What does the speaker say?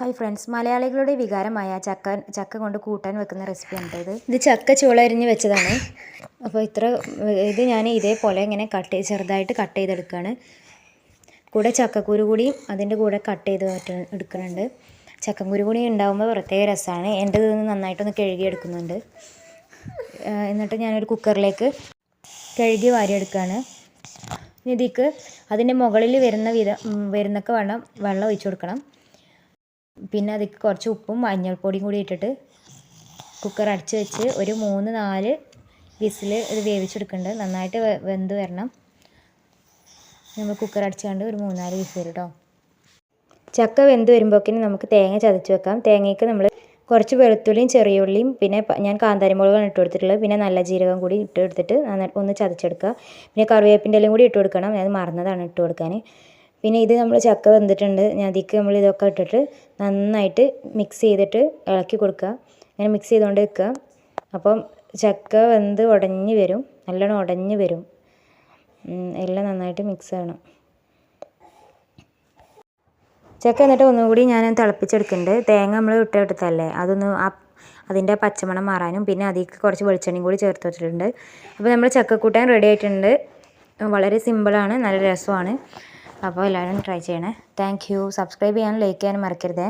Hi friends. മലയാളികളുടെ വികാരമായ ചക്ക ചക്ക കൊണ്ട് കൂട്ടാൻ വെക്കുന്ന റെസിപ്പിയാണ് ഇത് ഇത് ചക്ക ചുളരിഞ്ഞ് വെച്ചതാണ്. അപ്പോൾ ഇത്ര ഇത് ഞാൻ ഇതേപോലെ ഇങ്ങനെ കട്ട് ചെയ്ത് ചെറുതായിട്ട് കട്ട് ചെയ്തെടുക്കുകയാണ് കൂടെ ചക്കക്കുരു കൂടിയും അതിന്റെ കൂടെ കട്ട് ചെയ്ത് എടുക്കുന്നുണ്ട്. ചക്കക്കുരു കൂടി ഉണ്ടാകുമ്പോൾ പ്രത്യേക രസമാണ് എന്റെ ഇത് നന്നായിട്ടൊന്ന് കഴുകി എടുക്കുന്നുണ്ട്. എന്നിട്ട് ഞാനൊരു കുക്കറിലേക്ക് കഴുകി വാരിയെടുക്കുകയാണ് ഇതിക്ക് അതിന്റെ മുകളിൽ വരുന്ന വിധം വരുന്നൊക്കെ വേണം വെള്ളം ഒഴിച്ചു കൊടുക്കണം. പിന്നെ അതിക്ക് കുറച്ച് ഉപ്പും മഞ്ഞൾപ്പൊടിയും കൂടി ഇട്ടിട്ട് കുക്കർ അടച്ച് വെച്ച് ഒരു മൂന്ന് നാല് വിസിൽ ഇത് വേവിച്ചെടുക്കുന്നുണ്ട് നന്നായിട്ട് വെന്ത് വരണം. നമ്മൾ കുക്കർ അടച്ചുകൊണ്ട് ഒരു മൂന്നാൽ വിസിൽ കേട്ടോ ചക്ക വെന്ത് വരുമ്പോഴേക്കിനും നമുക്ക് തേങ്ങ ചതച്ച് വെക്കാം. തേങ്ങയ്ക്ക് നമ്മൾ കുറച്ച് വെളുത്തുള്ളിയും ചെറിയ ഉള്ളിയും പിന്നെ ഞാൻ കാന്താരി മുളകാണ് ഇട്ട് കൊടുത്തിട്ടുള്ളത്. പിന്നെ നല്ല ജീരകം കൂടി ഇട്ട് കൊടുത്തിട്ട് ഒന്ന് ചതച്ചെടുക്കുക. പിന്നെ കറിവേപ്പിന്റെ എല്ലാം കൂടി ഇട്ട് കൊടുക്കണം. ഞാൻ മറന്നതാണ് ഇട്ട് കൊടുക്കാൻ. പിന്നെ ഇത് നമ്മൾ ചക്ക വെന്തിട്ടുണ്ട്. ഞാൻ അതിക്ക് നമ്മൾ ഇതൊക്കെ ഇട്ടിട്ട് നന്നായിട്ട് മിക്സ് ചെയ്തിട്ട് ഇളക്കി കൊടുക്കുക. അങ്ങനെ മിക്സ് ചെയ്തുകൊണ്ട് വെക്കുക. അപ്പം ചക്ക വെന്ത് ഉടഞ്ഞ് വരും. നല്ലോണം ഉടഞ്ഞ് വരും. എല്ലാം നന്നായിട്ട് മിക്സ് ചെയ്യണം ചക്ക എന്നിട്ട് ഒന്നുകൂടി ഞാൻ തിളപ്പിച്ചെടുക്കുന്നുണ്ട്. തേങ്ങ നമ്മൾ ഇട്ടെടുത്തല്ലേ അതൊന്ന് ആ അതിന്റെ പച്ചമണം മാറാനും പിന്നെ അതിലേക്ക് കുറച്ച് വെളിച്ചെണ്ണയും കൂടി ചേർത്ത് വെച്ചിട്ടുണ്ട്. അപ്പോൾ നമ്മൾ ചക്കക്കൂട്ടാൻ റെഡി ആയിട്ടുണ്ട്. വളരെ സിമ്പിളാണ് നല്ല രസമാണ്. അപ്പോൾ എല്ലാവരും ട്രൈ ചെയ്യണേ. താങ്ക് യു സബ്സ്ക്രൈബ് ചെയ്യാനും ലൈക്ക് ചെയ്യാനും മറക്കരുതേ.